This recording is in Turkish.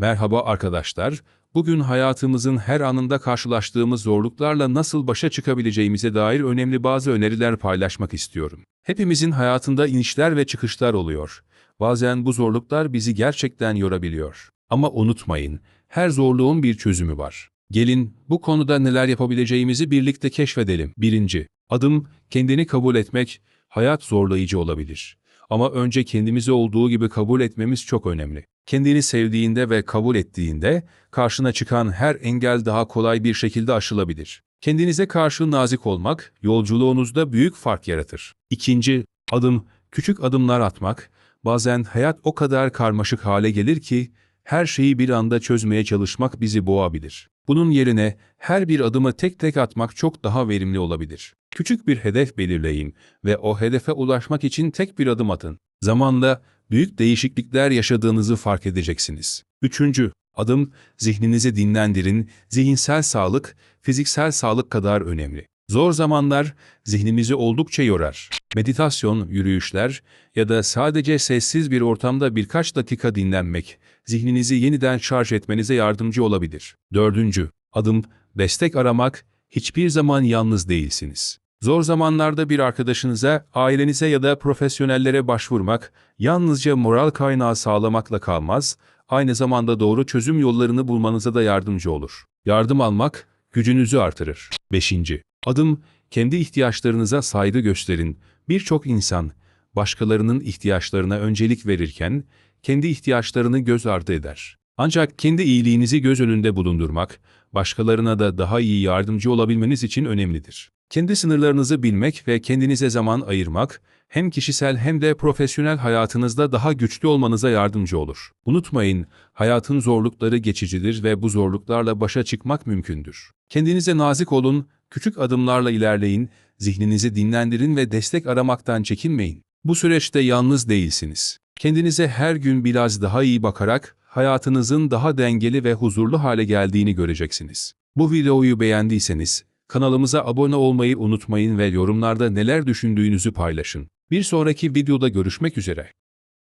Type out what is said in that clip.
Merhaba arkadaşlar. Bugün hayatımızın her anında karşılaştığımız zorluklarla nasıl başa çıkabileceğimize dair önemli bazı öneriler paylaşmak istiyorum. Hepimizin hayatında inişler ve çıkışlar oluyor. Bazen bu zorluklar bizi gerçekten yorabiliyor. Ama unutmayın, her zorluğun bir çözümü var. Gelin bu konuda neler yapabileceğimizi birlikte keşfedelim. Birinci, adım kendini kabul etmek. Hayat zorlayıcı olabilir. Ama önce kendimizi olduğu gibi kabul etmemiz çok önemli. Kendini sevdiğinde ve kabul ettiğinde karşına çıkan her engel daha kolay bir şekilde aşılabilir. Kendinize karşı nazik olmak yolculuğunuzda büyük fark yaratır. İkinci adım küçük adımlar atmak. Bazen hayat o kadar karmaşık hale gelir ki her şeyi bir anda çözmeye çalışmak bizi boğabilir. Bunun yerine her bir adımı tek tek atmak çok daha verimli olabilir. Küçük bir hedef belirleyin ve o hedefe ulaşmak için tek bir adım atın. Zamanla büyük değişiklikler yaşadığınızı fark edeceksiniz. Üçüncü adım zihninizi dinlendirin. Zihinsel sağlık, fiziksel sağlık kadar önemli. Zor zamanlar zihnimizi oldukça yorar. Meditasyon, yürüyüşler ya da sadece sessiz bir ortamda birkaç dakika dinlenmek, zihninizi yeniden şarj etmenize yardımcı olabilir. Dördüncü adım destek aramak, hiçbir zaman yalnız değilsiniz. Zor zamanlarda bir arkadaşınıza, ailenize ya da profesyonellere başvurmak, yalnızca moral kaynağı sağlamakla kalmaz, aynı zamanda doğru çözüm yollarını bulmanıza da yardımcı olur. Yardım almak, gücünüzü artırır. 5. Adım, kendi ihtiyaçlarınıza saygı gösterin. Birçok insan, başkalarının ihtiyaçlarına öncelik verirken, kendi ihtiyaçlarını göz ardı eder. Ancak kendi iyiliğinizi göz önünde bulundurmak, başkalarına da daha iyi yardımcı olabilmeniz için önemlidir. Kendi sınırlarınızı bilmek ve kendinize zaman ayırmak, hem kişisel hem de profesyonel hayatınızda daha güçlü olmanıza yardımcı olur. Unutmayın, hayatın zorlukları geçicidir ve bu zorluklarla başa çıkmak mümkündür. Kendinize nazik olun, küçük adımlarla ilerleyin, zihninizi dinlendirin ve destek aramaktan çekinmeyin. Bu süreçte yalnız değilsiniz. Kendinize her gün biraz daha iyi bakarak hayatınızın daha dengeli ve huzurlu hale geldiğini göreceksiniz. Bu videoyu beğendiyseniz kanalımıza abone olmayı unutmayın ve yorumlarda neler düşündüğünüzü paylaşın. Bir sonraki videoda görüşmek üzere.